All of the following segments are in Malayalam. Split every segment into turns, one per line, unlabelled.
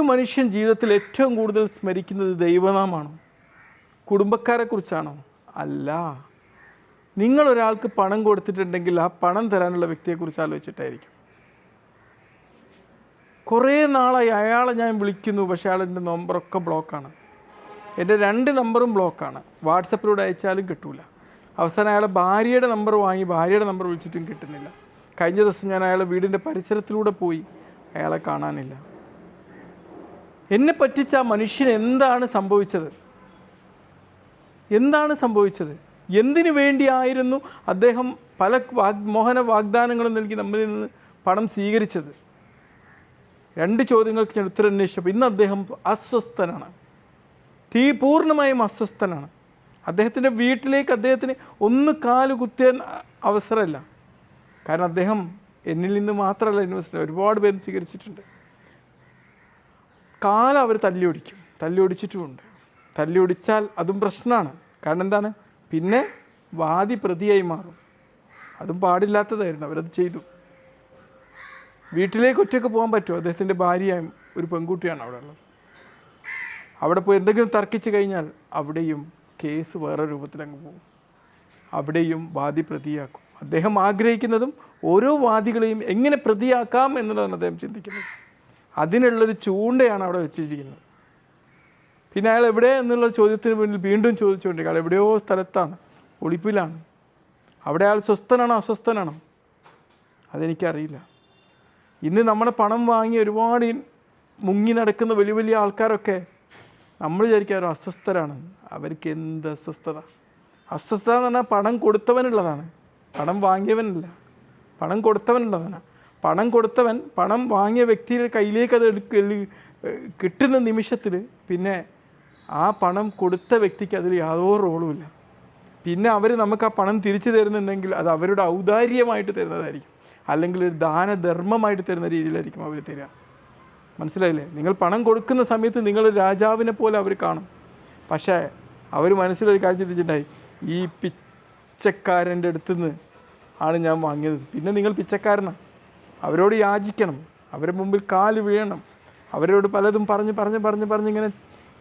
ഒരു മനുഷ്യൻ ജീവിതത്തിൽ ഏറ്റവും കൂടുതൽ സ്മരിക്കുന്നത് ദൈവനാമാണോ? കുടുംബക്കാരെക്കുറിച്ചാണോ? അല്ല. നിങ്ങൾ ഒരാൾക്ക് പണം കൊടുത്തിട്ടുണ്ടെങ്കിൽ ആ പണം തരാനുള്ള വ്യക്തിയെക്കുറിച്ച് ആലോചിച്ചിട്ടായിരിക്കും. കുറേ നാളായി അയാളെ ഞാൻ വിളിക്കുന്നു പക്ഷേ അയാളെന്റെ നമ്പറൊക്കെ ബ്ലോക്കാണ്. എന്റെ രണ്ട് നമ്പറും ബ്ലോക്കാണ്. വാട്സപ്പിലൂടെ അയച്ചാലും കിട്ടൂല. അവസാനം അയാളെ ഭാര്യയുടെ നമ്പർ വാങ്ങി ഭാര്യയുടെ നമ്പർ വിളിച്ചിട്ടും കിട്ടുന്നില്ല. കഴിഞ്ഞ ദിവസം ഞാൻ അയാളെ വീടിന്റെ പരിസരത്തിലൂടെ പോയി. അയാളെ കാണാനില്ല. എന്നെ പറ്റിച്ച ആ മനുഷ്യന് എന്താണ് സംഭവിച്ചത്? എന്താണ് സംഭവിച്ചത്? എന്തിനു വേണ്ടിയായിരുന്നു അദ്ദേഹം പല വാഗ് മോഹന വാഗ്ദാനങ്ങളും നൽകി നമ്മളിൽ നിന്ന് പണം സ്വീകരിച്ചത്? രണ്ട് ചോദ്യങ്ങൾക്ക് ഞാൻ ഉത്തരം അന്വേഷിച്ചപ്പോൾ ഇന്ന് അദ്ദേഹം അസ്വസ്ഥനാണ്. തീ പൂർണമായും അസ്വസ്ഥനാണ്. അദ്ദേഹത്തിന്റെ വീട്ടിലേക്ക് അദ്ദേഹത്തിന് ഒന്ന് കാൽ കുത്തിയാൻ അവസരമല്ല. കാരണം അദ്ദേഹം എന്നിൽ നിന്ന് മാത്രമല്ല ഇൻവെസ്റ്റ് ഒരുപാട് പേര് സ്വീകരിച്ചിട്ടുണ്ട്. കാലം അവർ തല്ലി ഓടിക്കും തല്ലി ഓടിച്ചിട്ടുമുണ്ട് തല്ലി ഓടിച്ചാൽ അതും പ്രശ്നമാണ്. കാരണം എന്താണ്? പിന്നെ വാദി പ്രതിയായി മാറും. അതും പാടില്ലാത്തതായിരുന്നു. അവരത് ചെയ്തു. വീട്ടിലേക്ക് ഒറ്റയ്ക്ക് പോകാൻ പറ്റുമോ? അദ്ദേഹത്തിന്റെ ഭാര്യയായും ഒരു പെൺകുട്ടിയാണ് അവിടെ ഉള്ളത്. അവിടെ പോയി എന്തെങ്കിലും തർക്കിച്ച് കഴിഞ്ഞാൽ അവിടെയും കേസ് വേറെ രൂപത്തിൽ അങ്ങ് പോകും. അവിടെയും വാദി പ്രതിയാക്കും. അദ്ദേഹം ആഗ്രഹിക്കുന്നതും ഓരോ വാദികളെയും എങ്ങനെ പ്രതിയാക്കാം എന്നുള്ളതാണ് അദ്ദേഹം ചിന്തിക്കുന്നത്. അതിനുള്ളൊരു ചൂണ്ടയാണ് അവിടെ വെച്ചിരിക്കുന്നത്. പിന്നെ അയാൾ എവിടെ എന്നുള്ള ചോദ്യത്തിന് മുന്നിൽ വീണ്ടും ചോദിച്ചുകൊണ്ടിരിക്കുക അയാൾ എവിടെയോ സ്ഥലത്താണ് ഒളിപ്പിലാണ്. അവിടെ അയാൾ സ്വസ്ഥനാണോ അസ്വസ്ഥനാണോ? അതെനിക്കറിയില്ല. ഇന്ന് നമ്മുടെ പണം വാങ്ങി ഒരുപാട് മുങ്ങി നടക്കുന്ന വലിയ വലിയ ആൾക്കാരൊക്കെ നമ്മൾ വിചാരിക്കുക അവർ അസ്വസ്ഥരാണ്. അവർക്ക് എന്ത് അസ്വസ്ഥത? അസ്വസ്ഥത എന്ന് പറഞ്ഞാൽ പണം കൊടുത്തവനുള്ളതാണ്. പണം വാങ്ങിയവനല്ല. പണം കൊടുത്തവനുള്ളതാണ് പണം കൊടുത്തവൻ പണം വാങ്ങിയ വ്യക്തിയുടെ കയ്യിലേക്ക് അത് എടുക്ക കിട്ടുന്ന നിമിഷത്തിൽ പിന്നെ ആ പണം കൊടുത്ത വ്യക്തിക്ക് അതിൽ യാതൊരു റോളുമില്ല പിന്നെ അവർ നമുക്ക് ആ പണം തിരിച്ചു തരുന്നുണ്ടെങ്കിൽ അത് അവരുടെ ഔദാര്യമായിട്ട് തരുന്നതായിരിക്കും. അല്ലെങ്കിൽ ഒരു ദാനധർമ്മമായിട്ട് തരുന്ന രീതിയിലായിരിക്കും അവർ തരിക മനസ്സിലായില്ലേ? നിങ്ങൾ പണം കൊടുക്കുന്ന സമയത്ത് നിങ്ങൾ രാജാവിനെ പോലെ അവർ കാണും. പക്ഷേ അവർ മനസ്സിലൊരു കാര്യം ചിന്തിച്ചിട്ടുണ്ടായി. ഈ പിച്ചക്കാരന്റെ അടുത്തുനിന്ന് ആണ് ഞാൻ വാങ്ങിയത്. പിന്നെ നിങ്ങൾ പിച്ചക്കാരനാണ് അവരോട് യാചിക്കണം. അവരുടെ മുമ്പിൽ കാൽ വീഴണം. അവരോട് പലതും പറഞ്ഞ് പറഞ്ഞ് പറഞ്ഞ് പറഞ്ഞ് ഇങ്ങനെ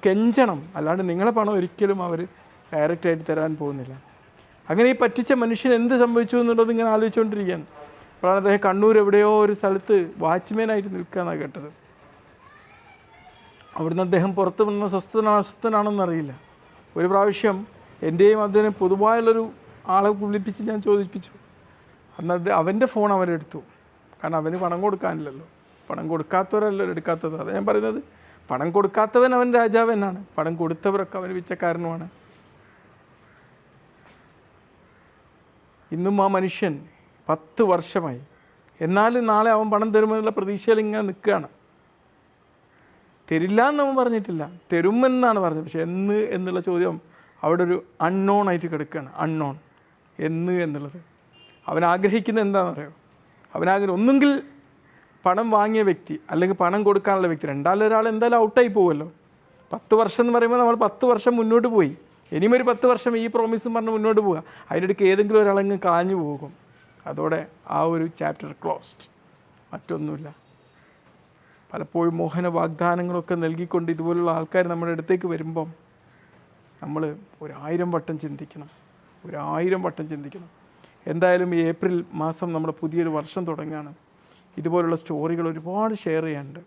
കെഞ്ചണം. അല്ലാണ്ട് നിങ്ങളെ പണം ഒരിക്കലും അവർ ഡയറക്റ്റായിട്ട് തരാൻ പോകുന്നില്ല. അങ്ങനെ ഈ പറ്റിച്ച മനുഷ്യൻ എന്ത് സംഭവിച്ചു എന്നുള്ളത് ഇങ്ങനെ ആലോചിച്ചുകൊണ്ടിരിക്കുകയാണ്. അപ്പോഴാണ് അദ്ദേഹം കണ്ണൂർ എവിടെയോ ഒരു സ്ഥലത്ത് വാച്ച്മാനായിട്ട് നിൽക്കുകയെന്നാണ് കേട്ടത്. അവിടുന്ന് അദ്ദേഹം പുറത്ത് വന്ന സ്വസ്ഥനാണോ അസ്വസ്ഥനാണോന്ന് ഒരു പ്രാവശ്യം എന്റെയും അതിന് പൊതുവായുള്ളൊരു ആളെ വിളിപ്പിച്ച് ഞാൻ ചോദിപ്പിച്ചു. അന്ന് അവന്റെ ഫോൺ അവരെടുത്തു. കാരണം അവന് പണം കൊടുക്കാനില്ലല്ലോ. പണം കൊടുക്കാത്തവരല്ലോ എടുക്കാത്തത്? അത് ഞാൻ പറയുന്നത്. പണം കൊടുക്കാത്തവൻ അവൻ രാജാവ് തന്നെയാണ് പണം കൊടുത്തവരൊക്കെ അവൻ വിച്ചക്കാരനുമാണ് ഇന്നും ആ മനുഷ്യൻ പത്ത് വർഷമായി. എന്നാലും നാളെ അവൻ പണം തരുമെന്നുള്ള പ്രതീക്ഷയിൽ ഇങ്ങനെ നിൽക്കുകയാണ്. തരില്ല എന്ന് അവൻ പറഞ്ഞിട്ടില്ല. തരുമെന്നാണ് പറഞ്ഞത്. പക്ഷെ എന്ന് എന്നുള്ള ചോദ്യം അവിടെ ഒരു അൺനോൺ ആയിട്ട് കിടക്കുകയാണ്. അൺനോൺ എന്ന് എന്നുള്ളത്. അവൻ ആഗ്രഹിക്കുന്നത് എന്താണെന്ന് അവനാഗ്രഹം ഒന്നുകിൽ പണം വാങ്ങിയ വ്യക്തി അല്ലെങ്കിൽ പണം കൊടുക്കാനുള്ള വ്യക്തി രണ്ടാലൊരാൾ എന്തായാലും ഔട്ടായി പോകുമല്ലോ. പത്ത് വർഷം എന്ന് പറയുമ്പോൾ നമ്മൾ പത്ത് വർഷം മുന്നോട്ട് പോയി. ഇനിയും ഒരു പത്ത് വർഷം ഈ പ്രോമിസും പറഞ്ഞ് മുന്നോട്ട് പോവുക. അതിനിടയ്ക്ക് ഏതെങ്കിലും ഒരാളങ്ങ് കാഞ്ഞു പോകും. അതോടെ ആ ഒരു ചാപ്റ്റർ ക്ലോസ്ഡ് മറ്റൊന്നുമില്ല. പലപ്പോഴും മോഹന വാഗ്ദാനങ്ങളൊക്കെ നൽകിക്കൊണ്ട് ഇതുപോലുള്ള ആൾക്കാർ നമ്മുടെ അടുത്തേക്ക് വരുമ്പം നമ്മൾ ഒരായിരം വട്ടം ചിന്തിക്കണം. ഒരായിരം വട്ടം ചിന്തിക്കണം. എന്തായാലും ഈ ഏപ്രിൽ മാസം നമ്മുടെ പുതിയൊരു വർഷം തുടങ്ങുകയാണ്. ഇതുപോലുള്ള സ്റ്റോറികൾ ഒരുപാട് ഷെയർ ചെയ്യാനുണ്ട്.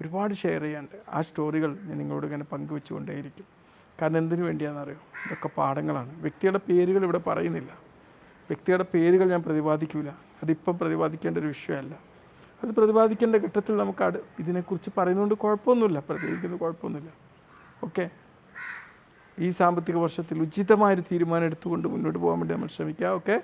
ഒരുപാട് ഷെയർ ചെയ്യാനുണ്ട്. ആ സ്റ്റോറികൾ ഞാൻ നിങ്ങളോട് ഇങ്ങനെ പങ്കുവെച്ചുകൊണ്ടേയിരിക്കും. കാരണം എന്തിനു വേണ്ടിയാണെന്നറിയോ? ഇതൊക്കെ പാഠങ്ങളാണ്. വ്യക്തിയുടെ പേരുകൾ ഇവിടെ പറയുന്നില്ല. വ്യക്തിയുടെ പേരുകൾ ഞാൻ പ്രതിപാദിക്കില്ല അതിപ്പം പ്രതിപാദിക്കേണ്ട ഒരു വിഷയമല്ല. അത് പ്രതിപാദിക്കേണ്ട ഘട്ടത്തിൽ നമുക്ക് അട് ഇതിനെക്കുറിച്ച് പറയുന്നതുകൊണ്ട് കുഴപ്പമൊന്നുമില്ല. പ്രതികരിക്കുന്നത് കുഴപ്പമൊന്നുമില്ല. ഓക്കെ? ഈ സാമ്പത്തിക വർഷത്തിൽ ഉചിതമായൊരു തീരുമാനം എടുത്തുകൊണ്ട് മുന്നോട്ട് പോകാൻ വേണ്ടി നമ്മൾ ശ്രമിക്കാം. ഓക്കെ